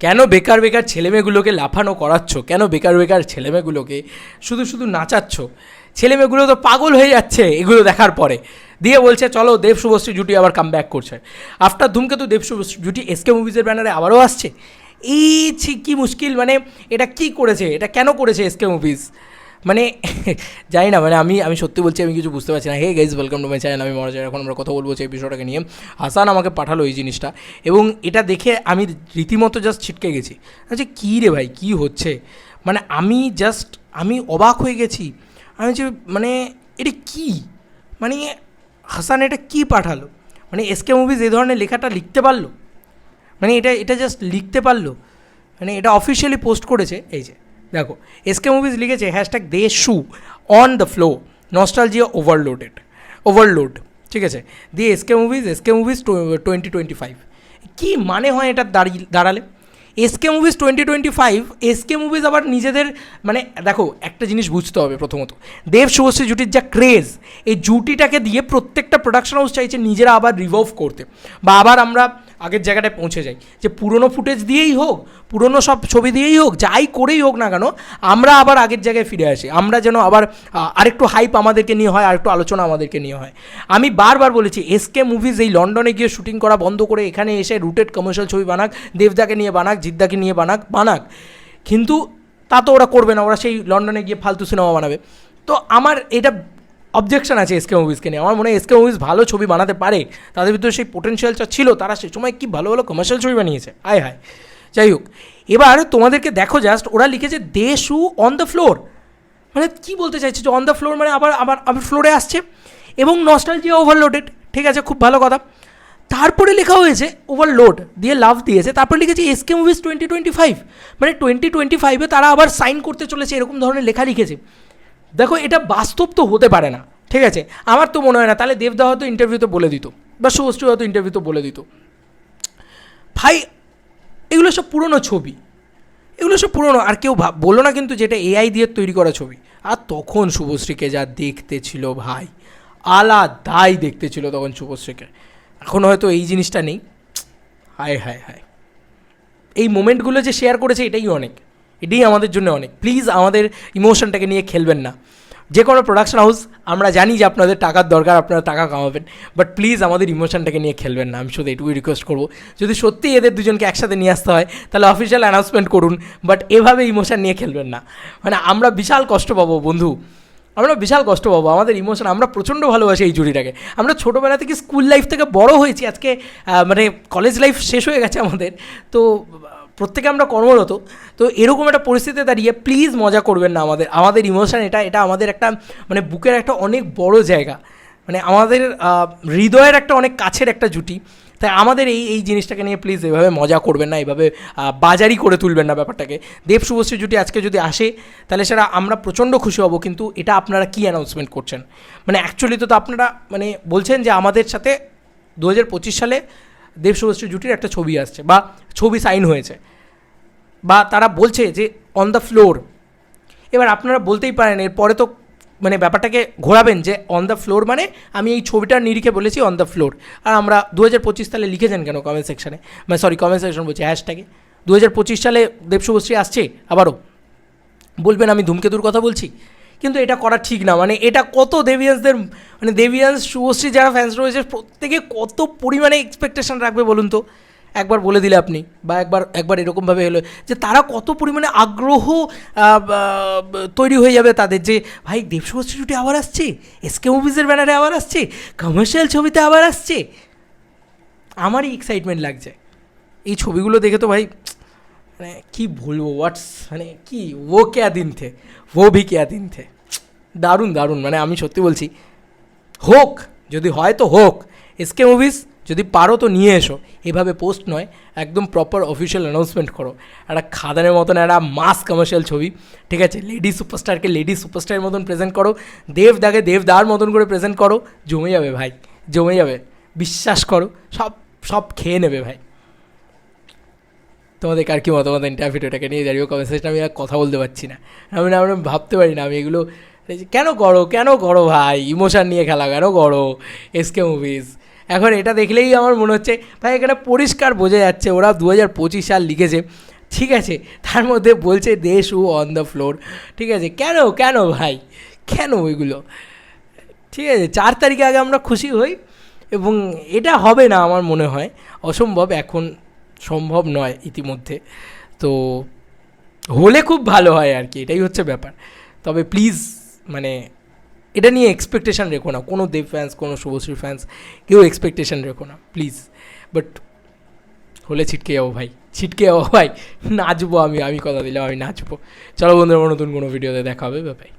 কেন বেকার বেকার ছেলেমেয়েগুলোকে লাফানো করাচ্ছ? কেন বেকার বেকার ছেলেমেয়েগুলোকে শুধু শুধু নাচাচ্ছ? ছেলেমেয়েগুলো তো পাগল হয়ে যাচ্ছে এগুলো দেখার পরে। দিয়ে বলছে, চলো দেব শুভশ্রী জুটি আবার কাম ব্যাক করছে। আফটার ধূমকেতু দেব শুভশ্রী জুটি এসকে মুভিজের ব্যানারে আবারও আসছে। এই ছি, কী মুশকিল মানে এটা কি করেছে? এটা কেন করেছে এসকে মুভিজ মানে জানি না মানে আমি আমি সত্যি বলছি, আমি কিছু বুঝতে পারছি না। Hey guys welcome to my channel আমি মহারাজ এখন আমরা কথা বলব এই বিষয়টাকে নিয়ে। হাসান আমাকে পাঠালো এই জিনিসটা। এবং এটা দেখে আমি রীতিমতো জাস্ট ছিটকে গেছি। আচ্ছা কী রে ভাই, কী হচ্ছে? মানে আমি জাস্ট আমি অবাক হয়ে গেছি। আমি যে মানে এটা কী? মানে হাসান এটা কী পাঠালো? মানে এসকে মুভিজ এই ধরনের লেখাটা লিখতে পারল? মানে এটা এটা জাস্ট লিখতে পারল? মানে এটা অফিসিয়ালি পোস্ট করেছে, এই যে। দেখো এসকে মুভিজ লিখেছে hashtag the show on the flow nostalgia overloaded overload ঠিক আছে? দিয়ে SK movies SK movies twenty twenty five কী মানে হয় এটা দাঁড়িয়ে দাঁড়ালে? SK movies twenty twenty five SK movies আবার নিজেদের মানে দেখো, একটা জিনিস বুঝতে হবে প্রথমত। দেব শুভশ্রী জুটির যা ক্রেজ এই জুটিটাকে দিয়ে প্রত্যেকটা প্রোডাকশন হাউস চাইছে নিজেরা আবার রিভলভ করতে। বা আবার আমরা আগের জায়গাটায় পৌঁছে যাই। যে পুরনো ফুটেজ দিয়েই হোক, পুরনো সব ছবি দিয়েই হোক, যাই করেই হোক না কেন, আমরা আবার আগের জায়গায় ফিরে আসি। আমরা যেন আবার আরেকটু হাইপ আমাদেরকে নিয়ে হয়, আরেকটু আলোচনা আমাদেরকে নিয়ে হয়। আমি বারবার বলেছি এসকে মুভিজ এই লন্ডনে গিয়ে শুটিং করা বন্ধ করে এখানে এসে রুটেড কমার্শিয়াল ছবি বানাক, দেবদাকে নিয়ে বানাক, জিদ্দাকে নিয়ে বানাক বানাক। কিন্তু তা তো ওরা করবে না, ওরা সেই লন্ডনে গিয়ে ফালতু সিনেমা বানাবে। তো আমার এটা অবজেকশন আছে এসকে মুভিজকে নিয়ে। আমার মনে হয় এসকে মুভিজ ভালো ছবি বানাতে পারে। তাদের ভিতরে সেই পোটেনশিয়ালটা ছিল, তারা সে সময় কি ভালো ভালো কমার্শিয়াল ছবি বানিয়েছে। আয় হায়। যাই হোক, এবার তোমাদেরকে দেখো জাস্ট ওরা লিখেছে, the show on the floor মানে কি বলতে চাইছে যে অন দ্য ফ্লোর মানে আবার আবার আবার ফ্লোরে আসছে। এবং নস্টালজিয়া ওভারলোডেড ঠিক আছে, খুব ভালো কথা। তারপরে লেখা হয়েছে ওভারলোড দিয়ে লাভ দিয়েছে। তারপরে লিখেছে SK movies twenty twenty five মানে টোয়েন্টি টোয়েন্টি ফাইভে তারা আবার সাইন করতে চলেছে, এরকম ধরনের লেখা লিখেছে। দেখো, এটা বাস্তব তো হতে পারে না, ঠিক আছে? আমার তো মনে হয় না, তাহলে দেবদা হয়তো ইন্টারভিউতে বলে দিত, বা শুভশ্রী হয়তো ইন্টারভিউতে বলে দিত। ভাই, এগুলো সব পুরনো ছবি, এগুলো সব পুরনো, আর কেউ বলো না কিন্তু যেটা এআই দিয়ে তৈরি করা ছবি। আর তখন শুভশ্রীকে যা দেখতে ছিল ভাই, আলাদাই দেখতে ছিল তখন শুভশ্রীকে। এখন হয়তো এই জিনিসটা নেই। হায় হায় হায়। এই মোমেন্টগুলো যে শেয়ার করেছে, এটাই অনেক। এটাই আমাদের জন্য অনেক। প্লিজ আমাদের ইমোশনটাকে নিয়ে খেলবেন না। যে কোনো প্রোডাকশন হাউস আমরা জানি যে আপনাদের টাকার দরকার, আপনারা টাকা কামাবেন। বাট প্লিজ আমাদের ইমোশনটাকে নিয়ে খেলবেন না। আমি শুধু এটুকুই রিকোয়েস্ট করব। যদি সত্যি এদের দুজনকে একসাথে নিয়ে আসতে হয়, তাহলে অফিসিয়াল অ্যানাউন্সমেন্ট করুন। বাট এভাবে ইমোশন নিয়ে খেলবেন না। মানে আমরা বিশাল কষ্ট পাবো, বন্ধু। আমরা বিশাল কষ্ট পাবো। আমাদের ইমোশন আমরা প্রচণ্ড ভালোবাসি এই জুড়িটাকে। আমরা ছোটোবেলা থেকে স্কুল লাইফ থেকে বড় হয়েছি। আজকে মানে কলেজ লাইফ শেষ হয়ে গেছে আমাদের। তো প্রত্যেকে আমরা কর্মরত তো এরকম একটা পরিস্থিতিতে দাঁড়িয়ে প্লিজ মজা করবেন না আমাদের আমাদের ইমোশন এটা এটা আমাদের একটা মানে বুকের একটা অনেক বড় জায়গা। মানে আমাদের হৃদয়ের একটা অনেক কাছের একটা জুটি। তাই আমাদের এই এই জিনিসটাকে নিয়ে প্লিজ এভাবে মজা করবেন না এভাবে আহ, বাজারি করে তুলবেন না ব্যাপারটাকে। দেব শুভশ্রী জুটি আজকে যদি আসে তাহলে সেটা আমরা প্রচণ্ড খুশি হব কিন্তু এটা আপনারা কী অ্যানাউন্সমেন্ট করছেন? মানে অ্যাকচুয়ালি তো তো আপনারা মানে বলছেন যে আমাদের সাথে দু হাজার পঁচিশ সালে দেব শুভশ্রী জুটির একটা ছবি আসছে বা ছবি সাইন হয়েছে। বা তারা বলছে যে অন দ্য ফ্লোর এবার আপনারা বলতেই পারেন, এরপরে তো মানে ব্যাপারটাকে ঘোরাবেন যে অন দ্য ফ্লোর মানে আমি এই ছবিটার নিরিখে বলেছি অন দ্য ফ্লোর আর আমরা দু হাজার পঁচিশ সালে লিখেছেন কেন কমেন্ট সেকশনে মানে সরি কমেন্ট সেকশন বলছি হ্যাশট্যাগে দু হাজার পঁচিশ সালে দেবশুভশ্রী আসছে আবারও। বলবেন, আমি ধূমকেতুর কথা বলছি? কিন্তু এটা করা ঠিক না। মানে এটা কত দেবিয়ান্সদের মানে দেবিয়ান্স শুভশ্রী যারা ফ্যান্স রয়েছে, প্রত্যেকে কত পরিমাণে এক্সপেকটেশন রাখবে বলুন তো? একবার বলে দিলে আপনি, বা একবার একবার এরকমভাবে হলো যে তারা কত পরিমাণে আগ্রহ তৈরি হয়ে যাবে তাদের যে, ভাই দেবশুভশ্রী ছুটি আবার আসছে এসকে মুভিজের ব্যানারে আবার আসছে কমার্শিয়াল ছবিতে আবার আসছে। আমারই এক্সাইটমেন্ট লাগছে। এই ছবিগুলো দেখে তো ভাই মানে কি বলব হোয়াটস মানে কি ও কেয়া দিন থে ও ভি কেয়া দিন থে দারুণ দারুণ মানে আমি সত্যি বলছি হোক যদি হয় তো হোক এসকে মুভিস যদি পারো তো নিয়ে এসো এভাবে পোস্ট নয় একদম প্রপার অফিসিয়াল অ্যানাউন্সমেন্ট করো একটা খাদানের মতন একটা মাস কমার্শিয়াল ছবি ঠিক আছে? লেডি সুপারস্টারকে লেডি সুপারস্টারের মতন প্রেজেন্ট করো দেব দাকে দেবদার মতন করে প্রেজেন্ট করো জমে যাবে ভাই জমে যাবে বিশ্বাস করো সব সব খেয়ে নেবে, ভাই। তোমাদের কার কি মতামত? ইন্টারভিউটাকে নিয়ে জানিও কমেন্ট সেকশনে আমি আর কথা বলতে পারছি না। আমি না, আমি ভাবতে পারি না, আমি এগুলো কেন করো কেন করো ভাই? ইমোশান নিয়ে খেলা, কেন করো? এসকে মুভিজ এখন এটা দেখলেই আমার মনে হচ্ছে, ভাই, এখানে পরিষ্কার বোঝা যাচ্ছে, ওরা দু হাজার পঁচিশ সাল লিখেছে। ঠিক আছে, তার মধ্যে বলছে দেশ ও অন দ্য ফ্লোর ঠিক আছে, কেন কেন ভাই? কেন ওইগুলো? ঠিক আছে, চার তারিখে আগে আমরা খুশি হই, এবং এটা হবে না আমার মনে হয়, অসম্ভব এখন সম্ভব নয় ইতিমধ্যে। তো হলে খুব ভালো হয় আর কি, এটাই হচ্ছে ব্যাপার। তবে প্লিজ মানে এটা নিয়ে এক্সপেকটেশান রেখো না। কোনো দেব ফ্যান্স কোনো শুভশ্রী ফ্যান্স কেউ এক্সপেকটেশান রেখো না প্লিজ বাট হলে ছিটকে যাব ভাই, ছিটকে যাব ভাই। নাচবো আমি আমি কথা দিলাম, আমি নাচবো। চলো বন্ধুরা নতুন কোনো ভিডিওতে দেখা হবে ব্যাপারে